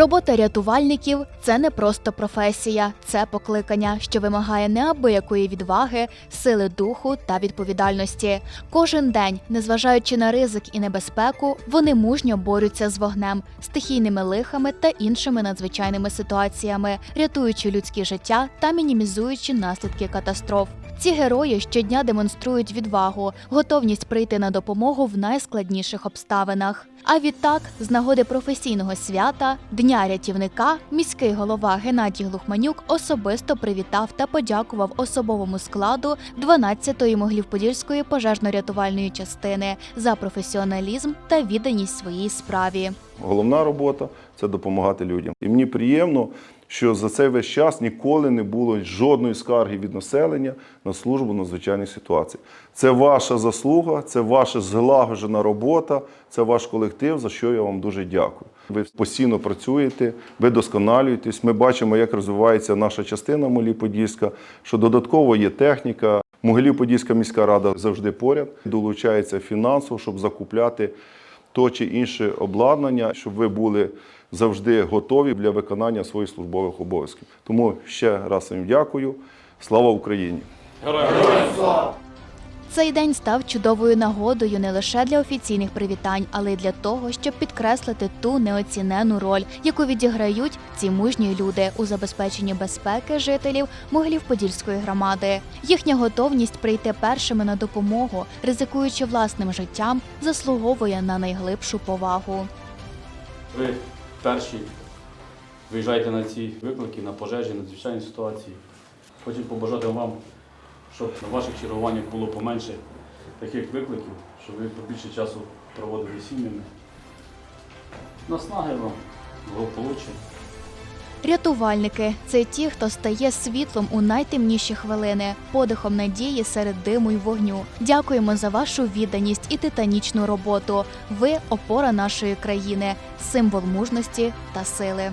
Робота рятувальників це не просто професія, це покликання, що вимагає неабиякої відваги, сили духу та відповідальності. Кожен день, незважаючи на ризик і небезпеку, вони мужньо борються з вогнем, стихійними лихами та іншими надзвичайними ситуаціями, рятуючи людське життя та мінімізуючи наслідки катастроф. Ці герої щодня демонструють відвагу, готовність прийти на допомогу в найскладніших обставинах. А відтак, з нагоди професійного свята Дня рятівника, міський голова Геннадій Глухманюк особисто привітав та подякував особовому складу 12-ї Моглів-Подільської пожежно-рятувальної частини за професіоналізм та відданість своїй справі. Головна робота це допомагати людям. І мені приємно, що за цей весь час ніколи не було жодної скарги від населення на службу надзвичайних ситуацій. Це ваша заслуга, це ваша злагоджена робота, це ваш колектив, за що я вам дуже дякую. Ви постійно працюєте, ви досконалюєтесь. Ми бачимо, як розвивається наша частина Могилів-Подільська, що додатково є техніка. Могилів-Подільська міська рада завжди поряд долучається фінансово, щоб закупляти то чи інше обладнання, щоб ви були завжди готові для виконання своїх службових обов'язків. Тому ще раз їм дякую. Слава Україні! Цей день став чудовою нагодою не лише для офіційних привітань, але й для того, щоб підкреслити ту неоцінену роль, яку відіграють ці мужні люди у забезпеченні безпеки жителів Могилів-Подільської громади. Їхня готовність прийти першими на допомогу, ризикуючи власним життям, заслуговує на найглибшу повагу. Ви перші виїжджаєте на ці виклики, на пожежі, на надзвичайні ситуації. Хочу побажати вам, щоб на ваших чергуваннях було поменше таких викликів, щоб ви побільше часу проводили сім'ями. Наснаги вам, благополуччя. Рятувальники це ті, хто стає світлом у найтемніші хвилини, подихом надії серед диму й вогню. Дякуємо за вашу відданість і титанічну роботу. Ви опора нашої країни, символ мужності та сили.